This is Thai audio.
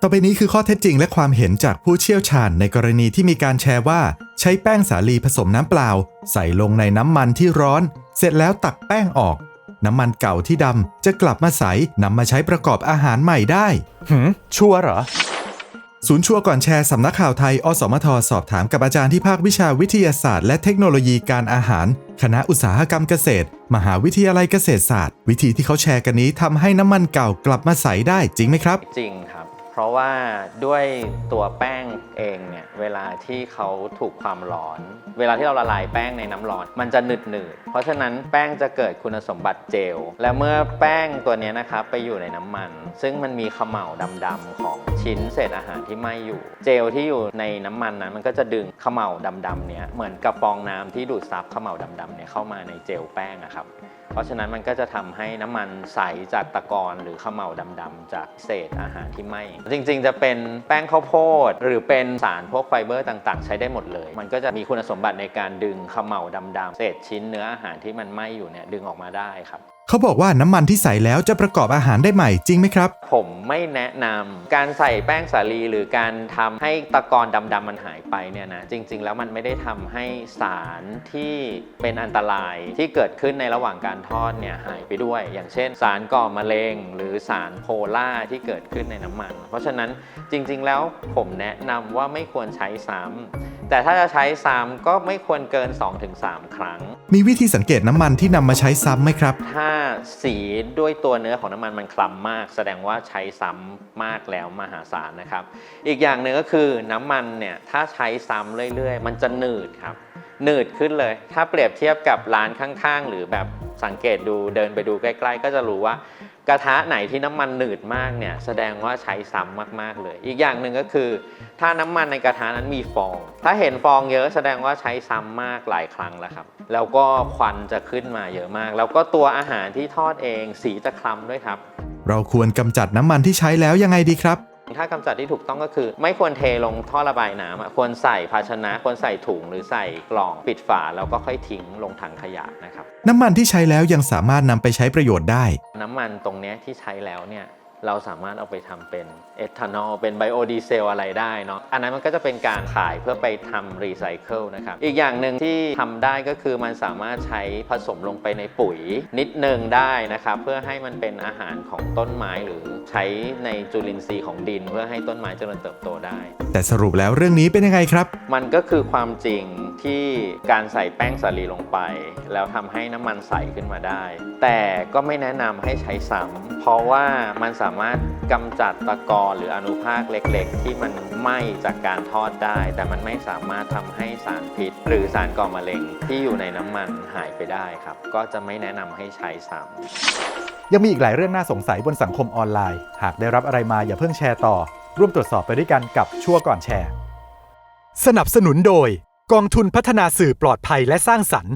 ต่อไปนี้คือข้อเท็จจริงและความเห็นจากผู้เชี่ยวชาญในกรณีที่มีการแชร์ว่า ใช้แป้งสาลีผสมน้ำเปล่า ใส่ลงในน้ำมันที่ร้อน เสร็จแล้วตักแป้งออก น้ำมันเก่าที่ดำจะกลับมาใสนำมาใช้ประกอบอาหารใหม่ได้หืมชัวร์เหรอ ศูนย์ชัวก่อนแชร์สำนักข่าวไทย อสมทสอบถามกับอาจารย์ที่ภาควิชาวิทยาศาสตร์และเทคโนโลยีการอาหาร คณะอุตสาหกรรมเกษตร มหาวิทยาลัยเกษตรศาสตร์ วิธีที่เขาแชร์กันนี้ทำให้น้ำมันเก่ากลับมาใสได้จริงไหมครับ จริงครับ เพราะว่าด้วยตัวแป้งเองเนี่ยเวลาที่เขาถูกความร้อน เวลาที่เราละลายแป้งในน้ำร้อน มันจะหนืดหนืดเพราะฉะนั้นแป้งจะเกิดคุณสมบัติเจล และเมื่อแป้งตัวนี้นะครับไปอยู่ในน้ำมัน ซึ่งมันมีขม่าดำๆของชิ้นเศษอาหารที่ไหม้อยู่ เจลที่อยู่ในน้ำมันนั้น มันก็จะดึงขม่าดำๆเนี่ยเหมือนกับฟองน้ำที่ดูดซับขม่าดำๆเนี่ยเข้ามาในเจลแป้งอะครับเพราะฉะนั้นมันก็จะทำให้น้ำมันใสจากตะกอนหรือขม่าดำๆจากเศษอาหารที่ไหม้จริงๆ จะเป็นแป้งข้าวโพด หรือเป็นสารพวกไฟเบอร์ต่างๆ ใช้ได้หมดเลย มันก็จะมีคุณสมบัติในการดึงขมเหลาดำๆเศษชิ้นเนื้ออาหารที่มันไหม้อยู่เนี่ยดึงออกมาได้ครับเขาบอกว่าน้ำมันที่ใส่แล้วจะประกอบอาหารได้ใหม่จริงไหมครับ ผมไม่แนะนำการใส่แป้งสาลีหรือการทำให้ตะกอนดำๆมันหายไปเนี่ยนะจริง ๆ แล้วมันไม่ได้ทำให้สารที่เป็นอันตรายที่เกิดขึ้นในระหว่างการทอดเนี่ยหายไปด้วย อย่างเช่น สารก่อมะเร็ง หรือสารโพล่าที่เกิดขึ้นในน้ำมัน เพราะฉะนั้นจริง ๆ แล้วผมแนะนำว่าไม่ควรใช้ซ้ำ แต่ถ้าจะใช้ซ้ำก็ไม่ควรเกิน 2-3 ครั้ง มีวิธีสังเกตน้ำมันที่นำมาใช้ซ้ำไหมครับ ถ้าสีด้วยตัวเนื้อของน้ำมันมันคล้ำมาก แสดงว่าใช้ซ้ำมากแล้วมหาศาลนะครับ อีกอย่างหนึ่งก็คือน้ำมันเนี่ยถ้าใช้ซ้ำเรื่อยๆ มันจะหนืดครับหนืดขึ้นเลย ถ้าเปรียบเทียบกับร้านข้างๆ หรือแบบสังเกตดูเดินไปดูใกล้ ๆ ก็จะรู้ว่า กระทะไหนที่น้ำมันหนืดมากเนี่ยแสดงว่าใช้ซ้ำมาก ๆ เลย อีกอย่างหนึ่งก็คือ ถ้าน้ำมันในกระทะนั้นมีฟอง ถ้าเห็นฟองเยอะแสดงว่าใช้ซ้ำมากหลายครั้งแล้วครับ แล้วก็ควันจะขึ้นมาเยอะมาก แล้วก็ตัวอาหารที่ทอดเองสีจะคล้ำด้วยครับ เราควรกำจัดน้ำมันที่ใช้แล้วยังไงดีครับ ถ้ากำจัดที่ถูกต้องก็คือ ไม่ควรเทลงท่อระบายน้ำอะควรใส่ภาชนะ ควรใส่ถุงหรือใส่กล่องปิดฝาแล้วก็ค่อยทิ้งลงถังขยะนะครับน้ำมันที่ใช้แล้วยังสามารถนำไปใช้ประโยชน์ได้ น้ำมันตรงเนี้ยที่ใช้แล้วเนี่ย เราสามารถเอาไปทำเป็นเอทานอลเป็นไบโอดีเซลอะไรได้เนาะอันนั้นมันก็จะเป็นการขายเพื่อไปทำรีไซเคิลนะครับ อีกอย่างหนึ่งที่ทำได้ก็คือมันสามารถใช้ผสมลงไปในปุ๋ยนิดนึงได้นะครับ เพื่อให้มันเป็นอาหารของต้นไม้หรือใช้ในจุลินทรีย์ของดิน เพื่อให้ต้นไม้เจริญเติบโตได้ แต่สรุปแล้วเรื่องนี้เป็นยังไงครับ มันก็คือความจริงที่การใส่แป้งสาลีลงไป แล้วทำให้น้ำมันใสขึ้นมาได้ แต่ก็ไม่แนะนำให้ใช้ซ้ำเพราะว่ามันสามารถกำจัดตะกอนหรืออนุภาคเล็กๆ ที่มันไหม้จากการทอดได้ แต่มันไม่สามารถทำให้สารพิษ หรือสารก่อมะเร็งที่อยู่ในน้ำมันหายไปได้ครับ ก็จะไม่แนะนำให้ใช้ซ้ำ ยังมีอีกหลายเรื่องน่าสงสัยบนสังคมออนไลน์ หากได้รับอะไรมาอย่าเพิ่งแชร์ต่อ ร่วมตรวจสอบไปด้วยกันกับชั่วก่อนแชร์ สนับสนุนโดย กองทุนพัฒนาสื่อปลอดภัยและสร้างสรรค์